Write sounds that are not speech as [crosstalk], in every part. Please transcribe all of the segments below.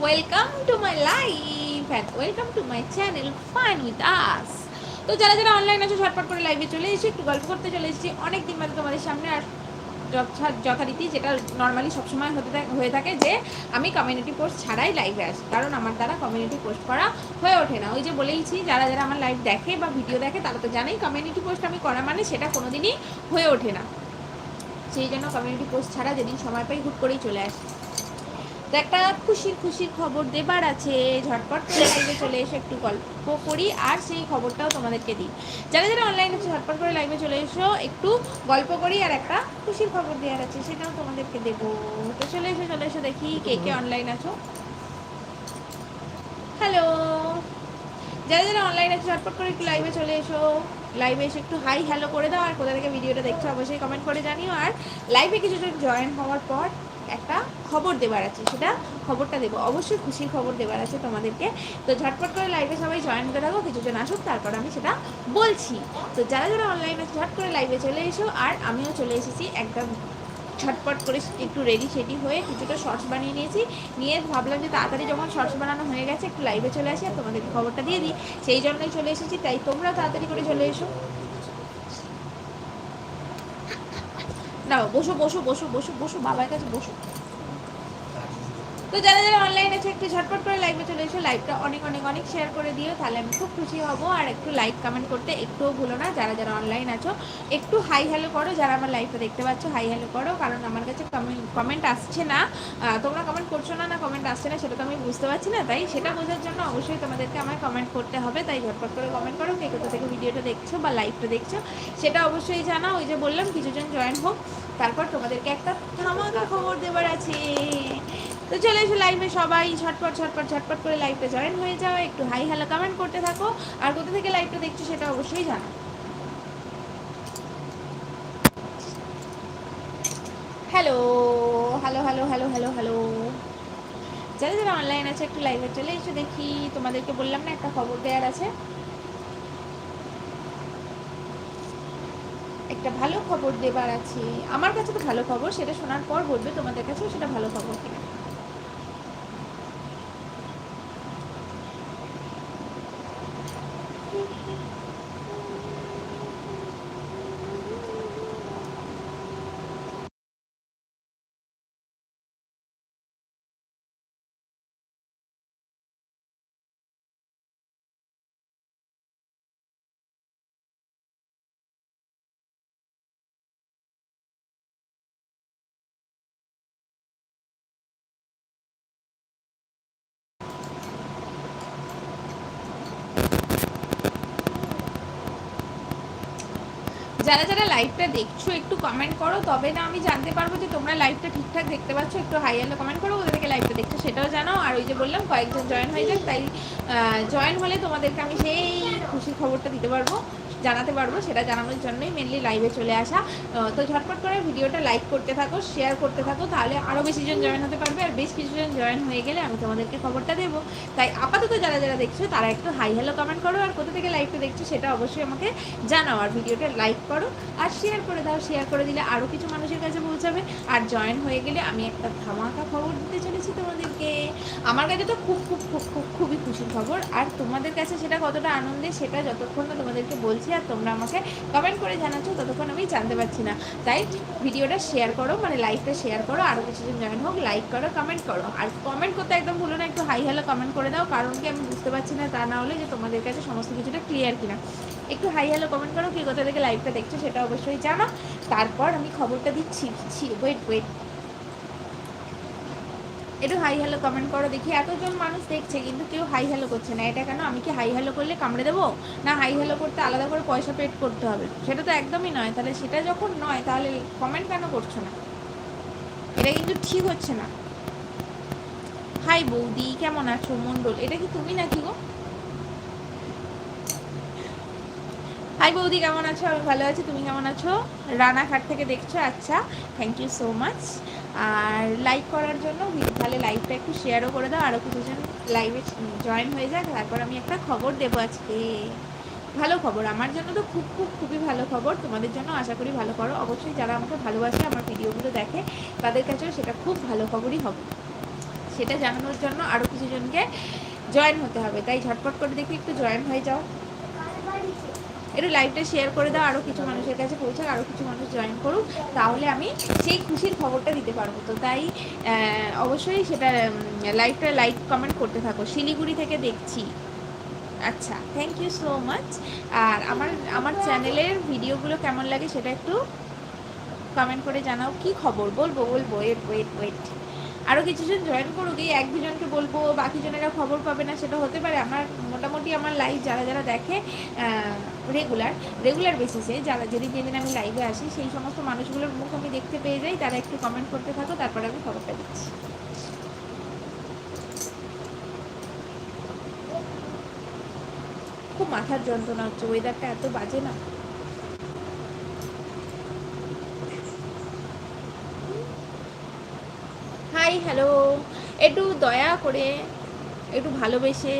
Welcome to my life and welcome to my channel fine with us তো যারা যারা online আছে, ঝটপট করে লাইভে চলে এসেছি একটু গল্প করতে চলে এসেছি। অনেক দিন বাদে তোমাদের সামনে আর যথা- যথারীতি যেটা নর্মালি সবসময় হতে হয়ে থাকে যে আমি কমিউনিটি পোস্ট ছাড়াই লাইভে আসি। কারণ আমার দ্বারা কমিউনিটি পোস্ট করা হয়ে ওঠে না। ওই যে বলেইছি, যারা যারা আমার লাইভ দেখে বা ভিডিও দেখে, তারা তো জানেই কমিউনিটি পোস্ট আমি করা মানে সেটা কোনোদিনই হয়ে ওঠে না। সেই জন্য কমিউনিটি পোস্ট ছাড়া যেদিন সময় পাই হুট করেই চলে আসি। তো একটা খুশির খুশির খবর দেবার আছে, ঝটপট করে লাইভে চলে এসে একটু গল্প করি আর সেই খবরটাও তোমাদেরকে দিই। যারা যারা অনলাইনে ঝটপট করে লাইভে চলে এসো, একটু গল্প করি আর একটা খুশির খবর দেওয়ার আছে, সেটাও তোমাদেরকে দেবো। তো চলে এসো চলে এসো দেখি কে কে অনলাইন আছো। হ্যালো যারা যারা অনলাইন আছে, ঝটপট করে একটু লাইভে চলে এসো। লাইভে এসে একটু হাই হ্যালো করে দাও, আর কোথা থেকে ভিডিওটা দেখছ অবশ্যই কমেন্ট করে জানিও। আর লাইভে কিছুটা জয়েন হওয়ার পর একটা খবর দেবার আছে, সেটা খবরটা দেবো। অবশ্যই খুশির খবর দেবার আছে তোমাদেরকে। তো ঝটপট করে লাইভে সবাই জয়েন করে থাকো কিছুজন আসুক তারপর আমি সেটা বলছি। তো যারা যারা অনলাইনে ঝট করে লাইভে চলে এসো, আর আমিও চলে এসেছি একদম ঝটপট করে একটু রেডি সেডি হয়ে কিছুটা শর্টস বানিয়ে নিয়েছি। নিয়ে ভাবলাম যে তাড়াতাড়ি যখন শর্টস বানানো হয়ে গেছে, একটু লাইভে চলে আসি আর তোমাদেরকে খবরটা দিয়ে দিই। সেই জন্যই চলে এসেছি, তাই তোমরা তাড়াতাড়ি করে চলে এসো। না বসো বসো বসো বসো বসো, বাবার কাছে বসো। তো যারা যারা অনলাইন আছে, একটু ঝটপট করে লাইভে চলে এসো। লাইভটা অনেক অনেক অনেক শেয়ার করে দিও। তাহলে আমি খুব খুশি হব। আর একটু লাইক কমেন্ট করতে একটুও ভুলো না। যারা যারা অনলাইন আছো, একটু হাই হ্যালো করো। যারা আমার লাইভটা দেখতে পাচ্ছ হাই হ্যালো করো। কারণ আমার কাছে কমেন্ট আসছে না। তোমরা কমেন্ট করছ না না কমেন্ট আসছে না, সেটা তো আমি বুঝতে পারছি না। তাই সেটা বোঝার জন্য অবশ্যই তোমাদেরকে আমায় কমেন্ট করতে হবে। তাই ঝটপট করে কমেন্ট করো। কে কোথা থেকে ভিডিওটা দেখছ বা লাইভটা দেখছ, সেটা অবশ্যই জানা ওই যে বললাম, কিছুজন জয়েন হোক। তারপর তোমাদেরকে একটা ধামাকা খবর দেবার আছে। তো চলে এসো লাইভে সবাই, ঝটপট ঝটপট ঝটপট করে লাইভটা জয়েন হয়ে যাও। একটু হাই হ্যালো কমেন্ট করতে থাকো। আর কোথা থেকে লাইভটা দেখছ সেটা অবশ্যই জানো। Hello hello hello hello hello hello যারা যারা অনলাইন আছে, একটু লাইভে চলে এসে দেখি। তোমাদেরকে বললাম না, একটা খবর দেওয়ার আছে। একটা ভালো খবর দেবার আছে। আমার কাছে তো ভালো খবর, সেটা শোনার পর বলবে তোমাদের কাছেও সেটা ভালো খবর কিনা। যারা যারা লাইভটা দেখছ, একটু কমেন্ট করো। তবে না, আমি জানতে পারব যে তোমরা লাইভটা ঠিকঠাক দেখতে পাচ্ছ, একটু হাই হ্যালো কমেন্ট করো ওদেরকে লাইভটা দেখছ, সেটাও জানাও আর ওই যে বললাম, কয়েকজন জয়েন হয়ে যাক, তাই জয়েন হলে তোমাদেরকে আমি সেই খুশির খবরটা দিতে পারব, জানাতে পারব, সেটা জানানোর জন্যই মেনলি লাইভে চলে আসা। তো ঝটপট করে ভিডিওটা লাইক করতে থাকো শেয়ার করতে থাকো, তাহলে আরও বেশি জন জয়েন হতে পারবে আর বেশ কিছুজন জয়েন হয়ে গেলে আমি তোমাদেরকে খবরটা দেবো। তাই আপাতত যারা যারা দেখছ, তারা একটু হাই হ্যালো কমেন্ট করো আর কোথা থেকে লাইভটা দেখছ সেটা অবশ্যই আমাকে জানাও আর ভিডিওটা লাইক করো আর শেয়ার করে দাও। শেয়ার করে দিলে আরও কিছু মানুষের কাছে পৌঁছাবে। আর জয়েন হয়ে গেলে আমি একটা ধামাকা খবর দিতে চলেছি তোমাদেরকে। আমার কাছে তো খুব খুব খুব খুব, খুবই খুশির খবর। আর তোমাদের কাছে সেটা কতটা আনন্দের সেটা যতক্ষণ না তোমাদেরকে বলছি আর তোমরা আমাকে কমেন্ট করে জানাচ্ছ, ততক্ষণ আমি জানতে পারছি না। তাই ভিডিওটা শেয়ার করো মানে লাইভটা শেয়ার করো আরও কিছুজন জয়েন হোক লাইক করো কমেন্ট করো। আর কমেন্ট করতে একদম ভুলো না, একটু হাই হ্যালো কমেন্ট করে দাও, কারণ কি আমি বুঝতে পারছি না, তা না হলে যে তোমাদের কাছে সমস্ত কিছুটা ক্লিয়ার কিনা। একটু হাই হ্যালো কমেন্ট করো, কি কোথা থেকে লাইভটা দেখছ সেটা অবশ্যই জানো। তারপর আমি খবরটা দিচ্ছি। ওয়েট ওয়েট একটু হাই হ্যালো কমেন্ট করো দেখি। এতজন মানুষ দেখছে, কিন্তু কেউ হাই হ্যালো করছে না। এটা কেন? আমি কি হাই হ্যালো করলে কামড়ে দেবো? না হাই হ্যালো করতে আলাদা করে পয়সা পেড করতে হবে? সেটা তো একদমই নয়। তাহলে সেটা যখন নয়, তাহলে কমেন্ট কেন করছ না? এটা কিন্তু ঠিক হচ্ছে না। হাই বৌদি, কেমন আছো? মন্ডল এটা কি তুমি নাকি গো? হাই বৌদি, কেমন আছো? আমি ভালো আছি, তুমি কেমন আছো? রানাঘাট থেকে দেখছ? আচ্ছা থ্যাংক ইউ সো মাচ আর লাইক করার জন্য তাহলে লাইভটা একটু শেয়ারও করে দাও আরও কিছুজন লাইভে জয়েন হয়ে যাক। তারপর আমি একটা খবর দেবো আজকে। ভালো খবর, আমার জন্য তো খুব খুব, খুবই ভালো খবর। তোমাদের জন্য আশা করি ভালো করো। অবশ্যই যারা আমাকে ভালোবাসে, আমার ভিডিওগুলো দেখে, তাদের কাছেও সেটা খুব ভালো খবরই হবে। সেটা জানানোর জন্য আরও কিছু জনকে জয়েন হতে হবে। তাই ঝটপট করে দেখি একটু জয়েন হয়ে যাও। একটু লাইভটা শেয়ার করে দাও আরও কিছু মানুষের কাছে পৌঁছাক আরও কিছু মানুষ জয়েন করুক, তাহলে আমি সেই খুশির খবরটা দিতে পারব। তো তাই অবশ্যই সেটা লাইভটা লাইক কমেন্ট করতে থাকো। শিলিগুড়ি থেকে দেখছি। আচ্ছা থ্যাংক ইউ সো মাচ আর আমার আমার চ্যানেলের ভিডিওগুলো কেমন লাগে সেটা একটু কমেন্ট করে জানাও। কি খবর? বলব বলব ওয়েট ওয়েট ওয়েট আরও কিছুজন জয়েন করুক, এই এক দুজনকে বলব, বাকি জনেরা খবর পাবে না, সেটা হতে পারে আমার, মোটামুটি আমার লাইভ যারা যারা দেখে রেগুলার রেগুলার বেসিসে যারা যেদিন যেদিন আমি লাইভে আসি, সেই সমস্ত মানুষগুলোর মুখ আমি দেখতে পেয়ে যাই, তারা একটু কমেন্ট করতে থাকো, তারপরে আমি খবরটা দিচ্ছি। খুব মাথার যন্ত্রণা হচ্ছে ওয়েদারটা এত বাজে না। হাই হ্যালো একটু দয়া করে একটু ভালোবেসে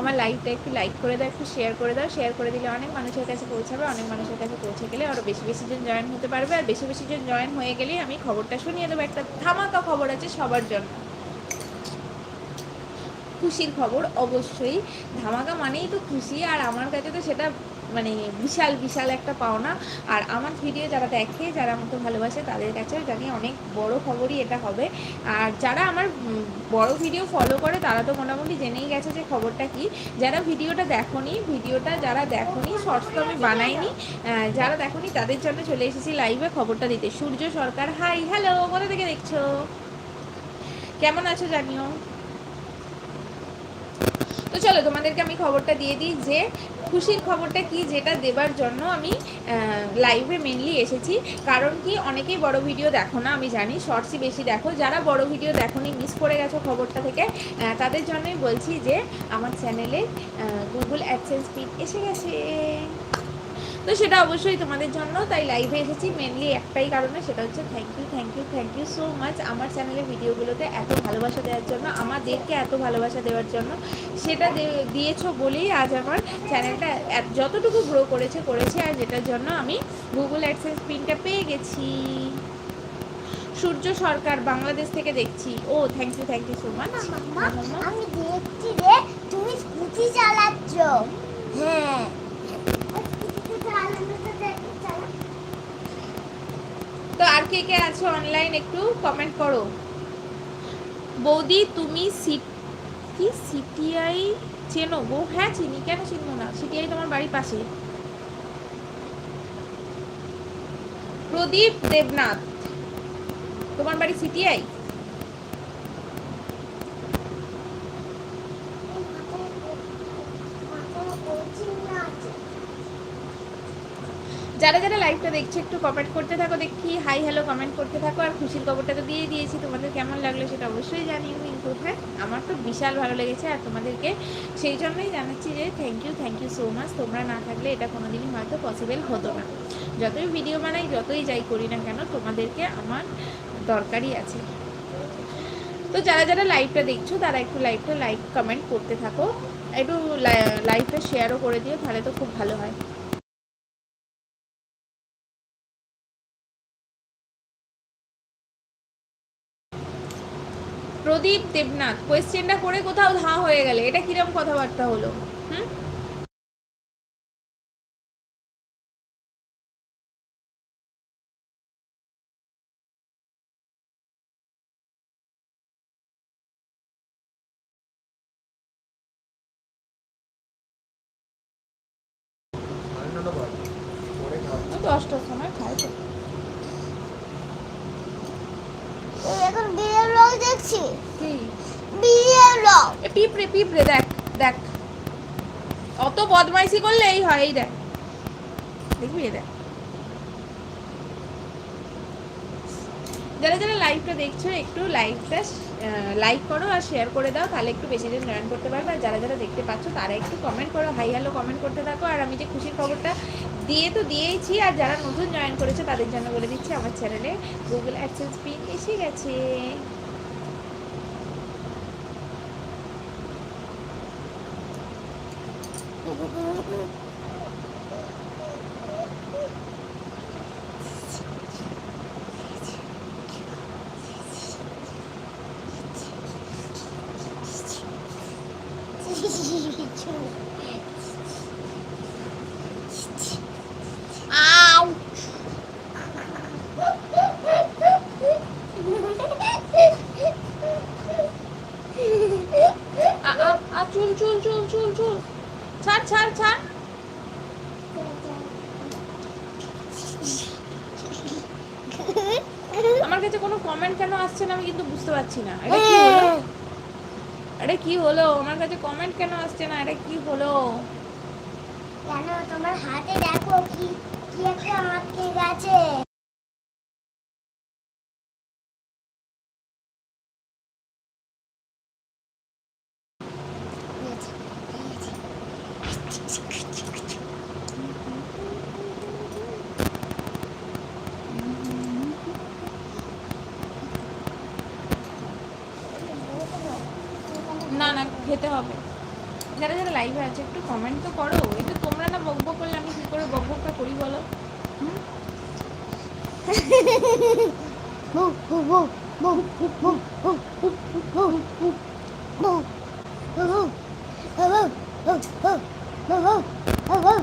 আমার লাইভটা একটু লাইক করে দাও, একটু শেয়ার করে দাও। শেয়ার করে দিলে অনেক মানুষের কাছে পৌঁছাবে, অনেক মানুষের কাছে পৌঁছে গেলে আরও বেশি বেশি জন জয়েন হতে পারবে। আর বেশি বেশি জন জয়েন হয়ে গেলেই আমি খবরটা শুনিয়ে দেবো। একটা ধামাকা খবর আছে সবার জন্য। খুশির খবর অবশ্যই। ধামাকা মানেই তো খুশি। আর আমার কাছে তো সেটা মানে বিশাল বিশাল একটা পাওনা। আর আমার ভিডিও যারা দেখে, যারা আমাকে ভালোবাসে, তাদের কাছেও জানি অনেক বড় খবরই এটা হবে। আর যারা আমার বড় ভিডিও ফলো করে, তারা তো মোটামুটি জেনেই গেছে যে খবরটা কি। যারা ভিডিওটা দেখনি, ভিডিওটা যারা দেখনি শর্টস তো আমি বানাইনি যারা দেখনি, তাদের জন্য চলে এসেছি লাইভে খবরটা দিতে। সূর্য সরকার হাই হ্যালো কোথা থেকে দেখছ? কেমন আছো জানিও? তো চলো, তোমাদেরকে আমি খবরটা দিয়ে দিই যে খুশির খবরটা কি, যেটা দেবার জন্য আমি লাইভে মেনলি এসেছি। কারণ কি, অনেকেই বড় ভিডিও দেখো না, আমি জানি শর্টসই বেশি দেখো। যারা বড় ভিডিও দেখোনি মিস করে গেছো খবরটা থেকে তাদের জন্যই বলছি যে, আমার চ্যানেলে গুগল অ্যাডসেন্স পিট এসে গেছে। তো সেটা অবশ্যই তোমাদের জন্য। তাই লাইভে এসেছি মেনলি একটাই কারণে সেটা হচ্ছে thank you thank you thank you so much আমার চ্যানেলের ভিডিওগুলোতে এত ভালোবাসা দেওয়ার জন্য আমাদেরকে এত ভালোবাসা দেওয়ার জন্য সেটা দিয়েছ বলেই আজ আমার চ্যানেলটা যতটুকু গ্রো করেছে করেছে আর যেটার জন্য আমি গুগল অ্যাডসেন্স পিনটা পেয়ে গেছি। সূর্য সরকার বাংলাদেশ থেকে দেখছি। ও thank you thank you so much আমি দেখছি রে তুমি স্কুটি চালাচ্ছ। হ্যাঁ তো আর কে কে আছো অনলাইন একটু কমেন্ট করো। বৌদি, তুমি সি কি সিটিআই চেনো? গো হ্যাঁ চিনি। কেন চিনবো না? সিটিআই তোমার বাড়ির পাশে। প্রদীপ দেবনাথ। তোমার বাড়ি সিটিআই যারা যারা লাইভটা দেখছ, একটু কমেন্ট করতে থাকো, দেখি হাই হ্যালো কমেন্ট করতে থাকো, আর খুশির খবরটা তো দিয়ে দিয়েছি, তোমাদের কেমন লাগল সেটা অবশ্যই জানিও কিন্তু হ্যাঁ আমার তো বিশাল ভালো লেগেছে, আর তোমাদেরকে সেই জন্যই জানাচ্ছি যে thank you thank you so much তোমরা না থাকলে এটা কোনো দিনই হয়তো পসিবল হতো না। যতই ভিডিও বানাই, যতই যাই করি না কেন, তোমাদেরকে আমার দরকারই আছে। তো যারা যারা লাইভটা দেখছ, তারা একটু লাইভটা লাইক কমেন্ট করতে থাকো, একটু লাইভটা শেয়ারও করে দিও, তাহলে তো খুব ভালো হয়। প্রদীপ দেবনাথ কোয়েশ্চেনটা করে কোথাও ধা হয়ে গেলে, এটা কিরম কথাবার্তা হলো? দশটার সময় খাই তো এখন দেখছি পিঁপড়ে পিঁপড়ে, দেখ দেখ। অত বদমাইশি করলে এই হয়, এই দেখ। দেখবি এ দেখ। যারা যারা লাইভটা দেখছ, একটু লাইভটা লাইক করো আর শেয়ার করে দাও, তাহলে একটু বেশি জন জয়েন করতে পারবে। আর যারা যারা দেখতে পাচ্ছ, তারা একটু কমেন্ট করো হাই হ্যালো কমেন্ট করতে থাকো। আর আমি যে খুশির খবরটা দিয়ে তো দিয়েইছি, আর যারা নতুন জয়েন করেছে, তাদের জন্য বলে দিচ্ছি, আমার চ্যানেলে গুগল অ্যাডসেন্স পিন এসে গেছে। Oh, পারছি না। এটা কি হলো? আরে কি হলো? আমার কাছে কমেন্ট কেন আসছে না? এটা কি হলো? কেন তোমার হাতে দেখো কি কি একটা আটকে গেছে। না হবে। যারা যারা লাইভে আছে, একটু কমেন্ট তো করো। এই তো তোমরা না বক বক করলে আমি কী করে বকবকটা করি বলো? হুম?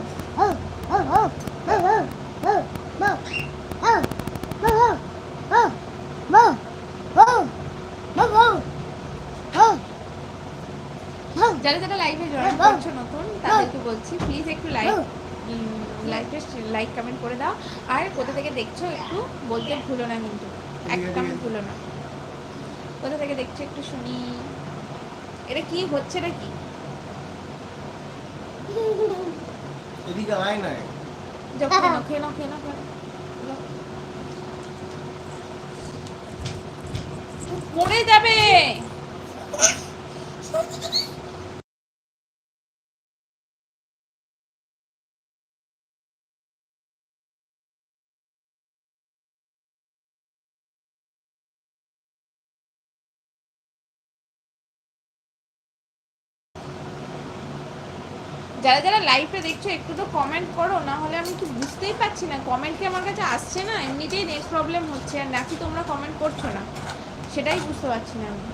[laughs] যারা যারা লাইভে জয়েন করছ নতুন তাদেরকে বলছি প্লিজ একটু লাইক লাইভে লাইক কমেন্ট করে দাও। আর কোথা থেকে দেখছ একটু বলতে ভুলো না কিন্তু। একটা কমেন্ট ভুলো না। কোথা থেকে দেখছ একটু শুনি। এটা কি হচ্ছে না কি এদিকে আয় না। যখন যাবে! যারা যারা লাইভে দেখছ, একটু তো কমেন্ট করো না হলে আমি কি বুঝতেই পারছি না। কমেন্ট কি আমার কাছে আসছে না? এমনিতেই নেট প্রবলেম হচ্ছে, আর নাকি তোমরা কমেন্ট করছ না? সেটাই বুঝতে পারছি না আমি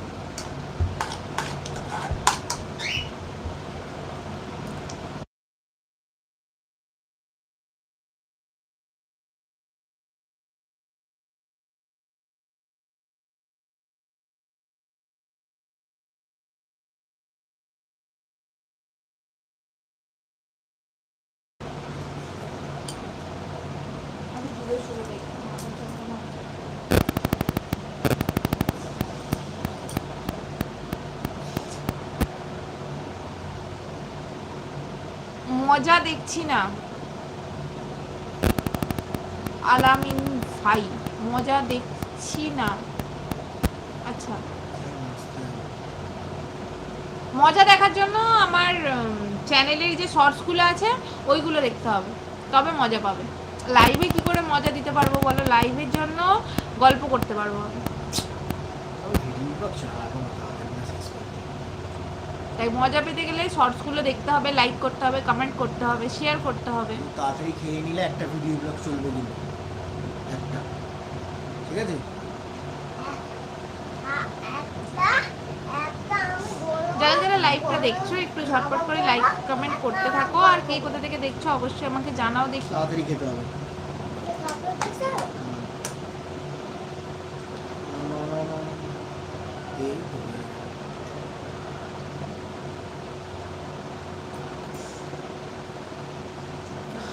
আমি দূরে সরে দেখি আমার চোখে না। মজা দেখছি না। আলামিন ভাই, মজা দেখছি না। আচ্ছা। মজা দেখার জন্য আমার চ্যানেলের যে শর্টসগুলো আছে, ওইগুলো দেখতে হবে। তবে মজা পাবে। লাইভে কি করে মজা দিতে পারব বলো? লাইভের জন্য গল্প করতে পারব আমি আমি ভিডিও ব্লগ চালাবো না তাড়াতাড়ি না শেষ করে দিই। তাই মজা পেতে গেলে শর্টসগুলো দেখতে হবে লাইক করতে হবে কমেন্ট করতে হবে শেয়ার করতে হবে। তাড়াতাড়ি খেয়ে নিলে একটা ভিডিও ব্লগ চলবে কিন্তু। একটা। ঠিক আছে? যারা যারা লাইভটা দেখছ একটু ঝটপট করে লাইক কমেন্ট করতে থাকো। আর কে কোথা থেকে দেখছ অবশ্যই আমাকে জানাও দেখি। তাড়াতাড়ি খেতে হবে কাপড় দিছো? এই তো হয়ে গেল।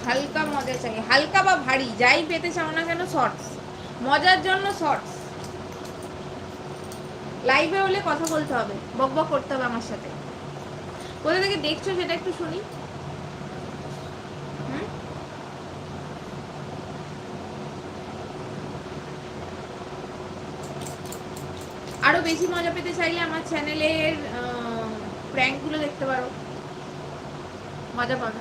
হালকা মজা চাই হালকা বা ভারী, যাই পেতে চাও না কেন শর্টস মজার জন্য শর্টস লাইভে হলে কথা বলতে হবে, বক বক করতে হবে আমার সাথে। কোথা থেকে দেখছ সেটা একটু শুনি। হুম? আরও বেশি মজা পেতে চাইলে আমার চ্যানেলের প্র্যাঙ্কগুলো দেখতে পারো। মজা পাবে।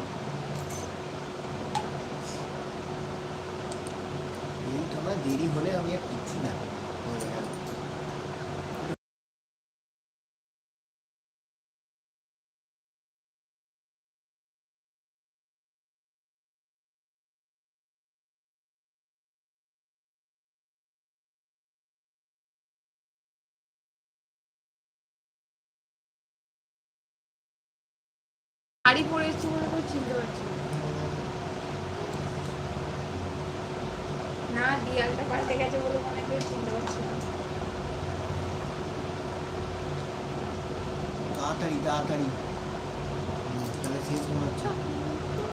শাড়ি পরে এসেছি বলে করে চিনতে পারছি না। না, দিয়ালটা পাল্টে গেছে বলে মনে করে চিনতে পারছি না। তাড়াতাড়ি তাড়াতাড়ি। তাহলে শেষ মনে হচ্ছে।